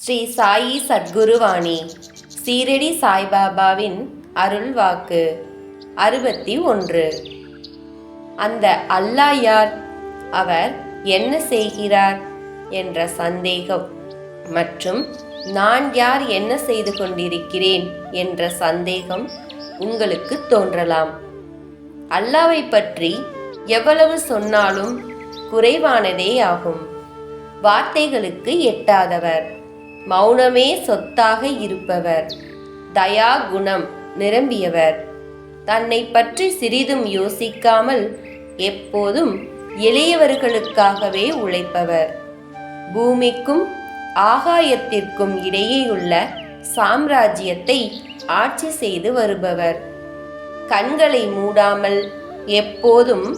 ஸ்ரீ சாயி சத்குருவாணி. சீரடி சாய்பாபாவின் அருள் வாக்கு. அறுபத்தி ஒன்று. அந்த அல்லாஹ் யார்? அவர் என்ன செய்கிறார்? என்ற சந்தேகம். மற்றும் நான் யார் என்ன செய்து கொண்டிருக்கிறேன்? என்ற சந்தேகம் உங்களுக்கு தோன்றலாம். அல்லாவை பற்றி எவ்வளவு சொன்னாலும் குறைவானதே ஆகும். வார்த்தைகளுக்கு எட்டாதவர். மௌனமே சொத்தாக இருப்பவர். தயா குணம் நிரம்பியவர். தன்னை பற்றி சிறிதும் யோசிக்காமல் எப்போதும் எளியவர்களுக்காகவே உழைப்பவர். பூமிக்கும் ஆகாயத்திற்கும் இடையேயுள்ள சாம்ராஜ்யத்தை ஆட்சி செய்து வருபவர். கண்களை மூடாமல் எப்போதும்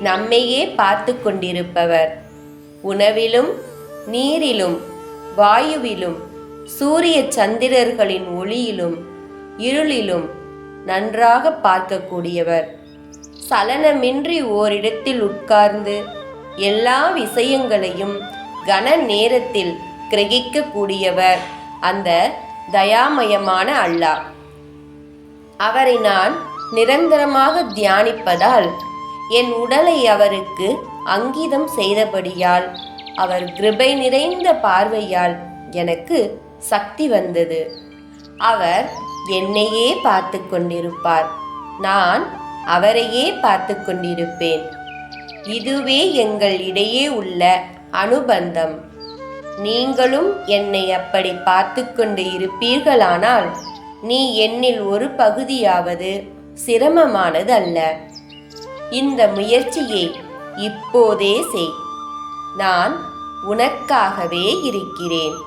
நம்மையே பார்த்து கொண்டிருப்பவர். உணவிலும் நீரிலும் வாயுவிலும் சூரிய சந்திரர்களின் ஒளியிலும் இருளிலும் நன்றாக பார்க்கக்கூடியவர். சலனமின்றி ஓரிடத்தில் உட்கார்ந்து எல்லா விஷயங்களையும் கன நேரத்தில் கிரகிக்கக்கூடியவர் அந்த தயாமயமான அல்லாஹ். அவரை நான் நிரந்தரமாக தியானிப்பதால் என் உடலை அவருக்கு அங்கிதம் செய்தபடியால் அவர் கிருபை நிறைந்த பார்வையால் எனக்கு சக்தி வந்தது. அவர் என்னையே பார்த்து கொண்டிருப்பார். நான் அவரையே பார்த்து கொண்டிருப்பேன். இதுவே எங்கள் இடையே உள்ள அனுபந்தம். நீங்களும் என்னை அப்படி பார்த்து கொண்டு இருப்பீர்களானால் நீ என்னில் ஒரு பகுதியாவது சிரமமானது அல்ல. இந்த முயற்சியை இப்போதே செய். நான் உனக்காகவே இருக்கிறேன்.